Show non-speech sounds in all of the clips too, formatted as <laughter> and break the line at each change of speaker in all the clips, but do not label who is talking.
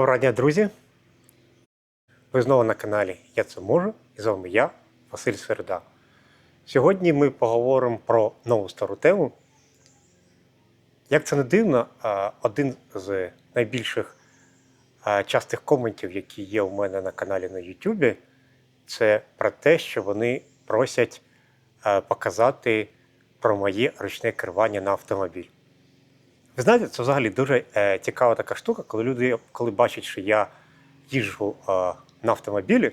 Доброго дня, друзі! Ви знову на каналі Я це можу і з вами я, Василь Середа. Сьогодні ми поговоримо про нову стару тему. Як це не дивно, один з найбільших частих коментів, які є у мене на каналі на YouTube, це про те, що вони просять показати про моє ручне керування на автомобіль. Ви знаєте, це взагалі дуже е, цікава така штука, коли люди, коли бачать, що я їжджу е, на автомобілі,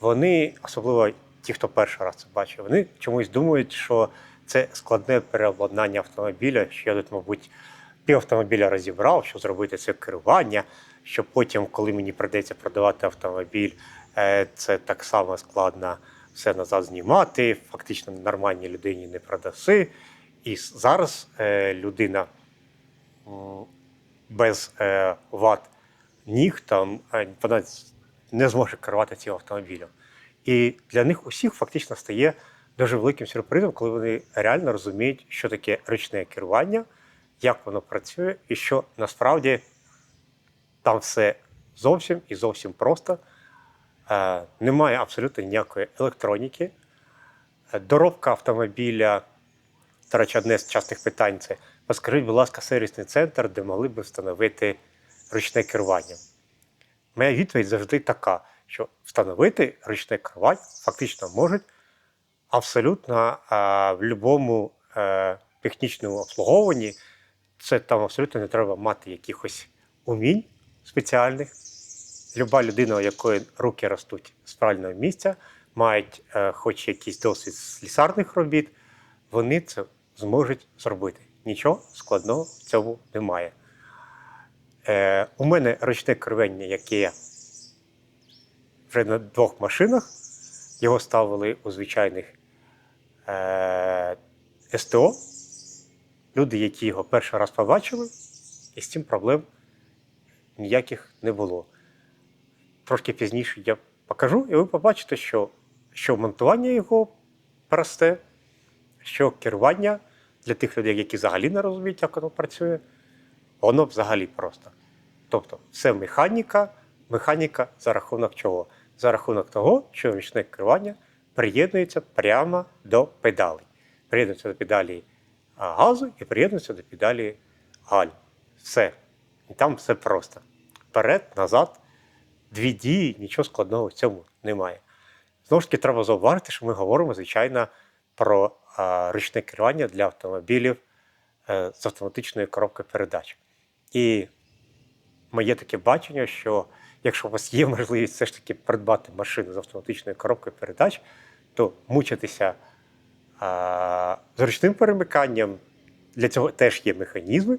вони, особливо ті, хто перший раз це бачить, вони чомусь думають, що це складне переобладнання автомобіля, що я тут, мабуть, пів автомобіля розібрав, щоб зробити це керування, що потім, коли мені прийдеться продавати автомобіль, е, це так само складно все назад знімати, фактично нормальній людині не продаси. І зараз е, людина без е, ват ніг там е, вона не зможе керувати цим автомобілем. І для них усіх фактично стає дуже великим сюрпризом, коли вони реально розуміють, що таке ручне керування, як воно працює, і що насправді там все зовсім і зовсім просто. Е, Немає абсолютно ніякої електроніки. Е, Доробка автомобіля, до речі, одне з частих питань це Поскажіть, будь ласка, сервісний центр, де могли б встановити ручне керування. Моя відповідь завжди така, що встановити ручне керування фактично можуть абсолютно а, в будь-якому е, технічному обслуговуванні. Це там абсолютно не треба мати якихось умінь спеціальних. Люба людина, у якої руки ростуть з правильного місця, мають е, хоч якийсь досвід з лісарних робіт, вони це зможуть зробити. Нічого складного в цьому немає. Е, у мене ручне керування, яке вже на двох машинах. Його ставили у звичайних е, СТО. Люди, які його перший раз побачили, і з цим проблем ніяких не було. Трошки пізніше я покажу, і ви побачите, що, що монтування його просте, що керування для тих людей, які взагалі не розуміють, як воно працює, воно взагалі просто. Тобто, все механіка, механіка за рахунок чого? За рахунок того, що ручне керування приєднується прямо до педалей. Приєднується до педалі газу і приєднується до педалі галь. Все. І там все просто. Вперед, назад, дві дії, нічого складного в цьому немає. Знову ж таки, треба зауважити, що ми говоримо, звичайно, про ручне керування для автомобілів е, з автоматичною коробкою передач. І моє таке бачення, що якщо у вас є можливість все ж таки придбати машину з автоматичною коробкою передач, то мучитися а, з ручним перемиканням для цього теж є механізми,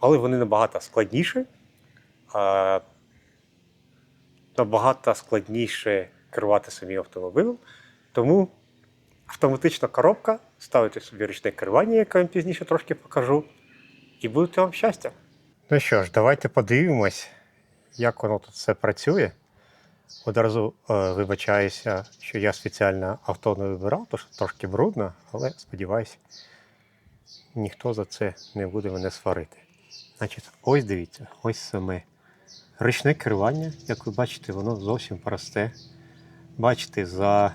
але вони набагато складніші. А, набагато складніше керувати самим автомобілем. Тому автоматична коробка, ставите собі ручне керування, яке я вам пізніше трошки покажу, і будете вам щастя. Ну що ж, давайте подивимось, як воно тут все працює. Одразу е, вибачаюся, що я спеціально авто не вибирав, що трошки брудно, але сподіваюся, ніхто за це не буде мене сварити. Значить, ось дивіться, ось саме ручне керування, як ви бачите, воно зовсім просте. Бачите, за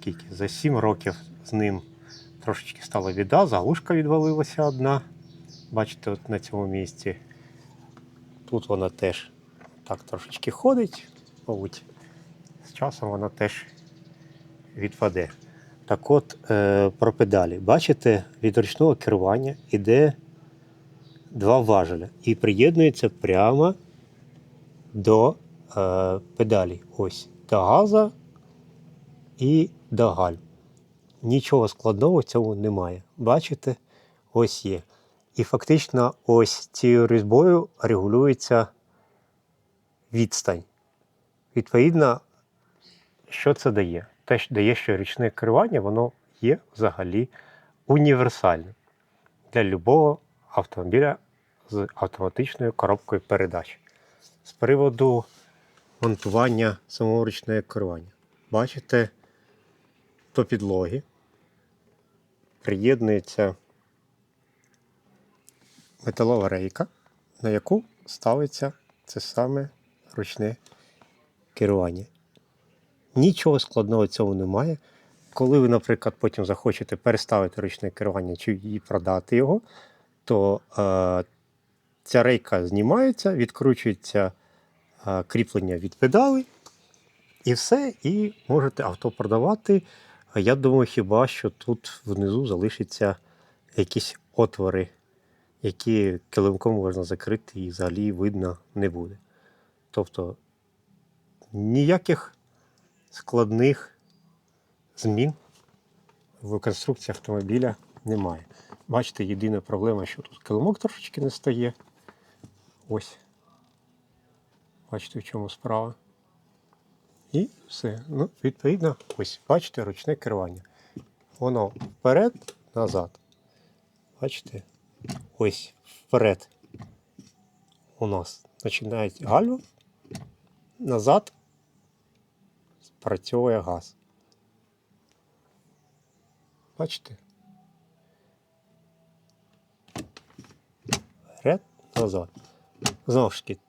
скільки? За 7 років з ним трошечки стала біда, заглушка відвалилася одна. Бачите, от на цьому місці. Тут вона теж так трошечки ходить, мабуть, з часом вона теж відпаде. Так от, е, про педалі. Бачите, від ручного керування йде два важеля і приєднується прямо до е, педалі. Ось до газа і до галь. Нічого складного в цьому немає. Бачите, ось є. І фактично ось цією різьбою регулюється відстань. Відповідно, що це дає? Те, що дає, що річне керування, воно є взагалі універсальним для любого автомобіля з автоматичною коробкою передач. З приводу монтування самого ручного керування. Бачите, до підлоги приєднується металова рейка, на яку ставиться це саме ручне керування. Нічого складного в цьому немає. Коли ви, наприклад, потім захочете переставити ручне керування чи продати його, то е, ця рейка знімається, відкручується е, кріплення від педали, і все, і можете авто продавати. А я думаю, хіба що тут внизу залишаться якісь отвори, які килимком можна закрити і взагалі видно не буде. Тобто ніяких складних змін в конструкції автомобіля немає. Бачите, єдина проблема, що тут килимок трошечки не стає. Ось. Бачите, в чому справа. І все. Ну, відповідно, ось, бачите, ручне керування. Воно вперед, назад. Бачите? Ось вперед. У нас починають гальма, назад працює газ. Бачите? Вперед, назад. Знову ж таки,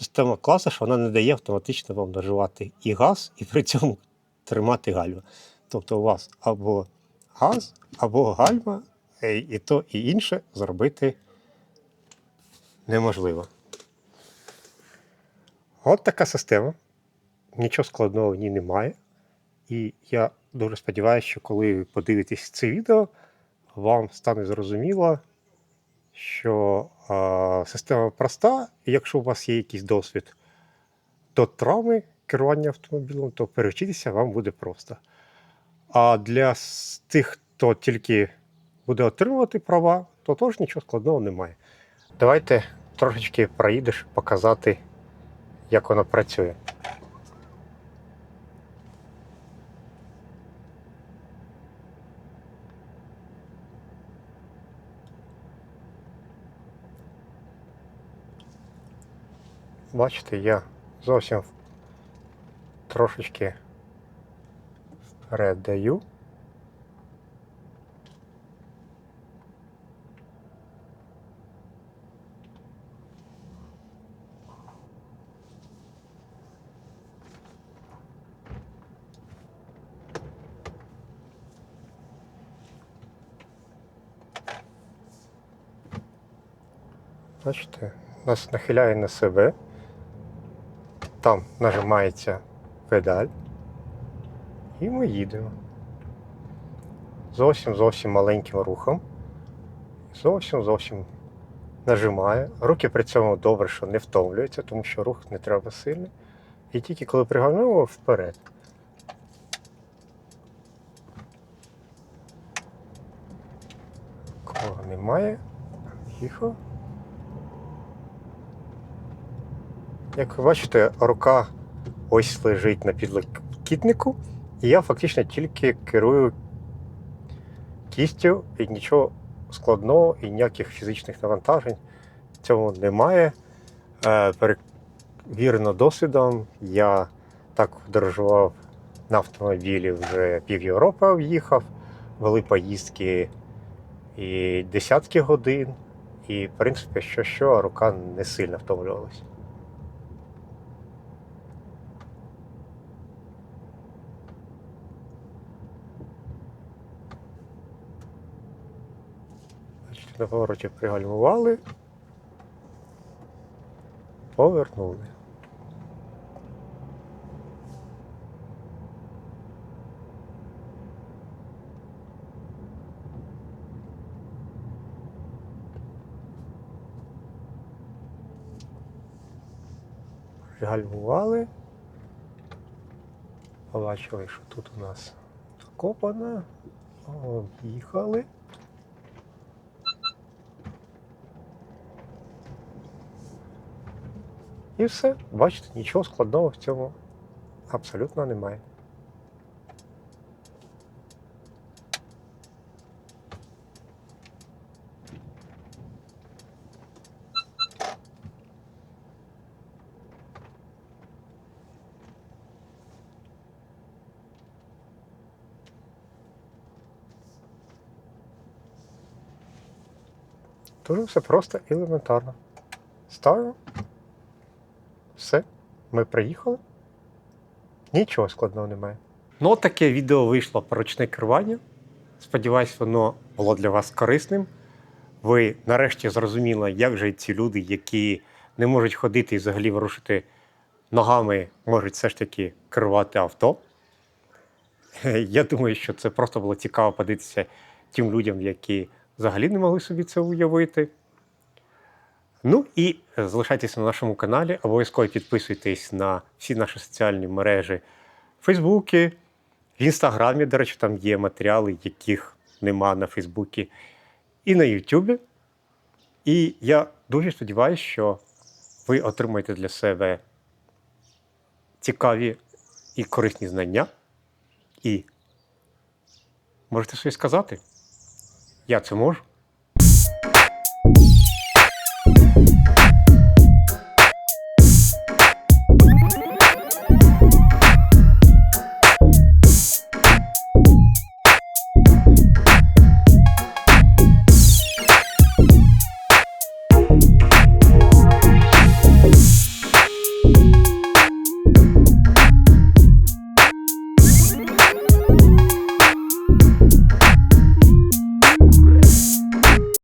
система класу, що вона не дає автоматично вам наживати і газ, і при цьому тримати гальма. Тобто у вас або газ, або гальма, е, і то, і інше зробити неможливо. От така система. Нічого складного в ній немає. І я дуже сподіваюся, що коли ви подивитесь це відео, вам стане зрозуміло, що е, система проста, і якщо у вас є якийсь досвід до травми керування автомобілем, то перевчитися вам буде просто. А для тих, хто тільки буде отримувати права, то теж нічого складного немає. Давайте трошечки проїдеш, показати, як воно працює. Бачите, я зовсім трошечки вперед даю. Бачите, нас нахиляє на себе. Там нажимається педаль. І ми їдемо. Зовсім зовсім маленьким рухом. Зовсім зовсім нажимає. Руки при цьому добре, що не втомлюються, тому що рух не треба сильний. І тільки коли пригальмуємо вперед. Кого немає. Тихо. Як ви бачите, рука ось лежить на підлокітнику, і я фактично тільки керую кістю і нічого складного і ніяких фізичних навантажень в цьому немає. Е, перевірено досвідом, я так подорожував на автомобілі вже пів Європи об'їхав, вели поїздки і десятки годин. І, в принципі, що що, рука не сильно втомлювалася. Значить, на пригальмували, повернули. Пригальмували. Побачили, що тут у нас закопано. Об'їхали. І все. Бачите, нічого складного в цьому абсолютно немає. Дуже все просто і елементарно. Ставимо Ми приїхали. Нічого складного немає. Ну, от таке відео вийшло про ручне керування. Сподіваюсь, воно було для вас корисним. Ви нарешті зрозуміли, як же ці люди, які не можуть ходити і взагалі ворушити ногами, можуть все ж таки керувати авто. <laughs> Я думаю, що це просто було цікаво подивитися тим людям, які взагалі не могли собі це уявити. Ну і залишайтеся на нашому каналі, обов'язково підписуйтесь на всі наші соціальні мережі в Фейсбуці, в Інстаграмі, до речі, там є матеріали, яких нема на Фейсбуці, і на Ютубі. І я дуже сподіваюся, що ви отримаєте для себе цікаві і корисні знання. І можете щось сказати? Я це можу.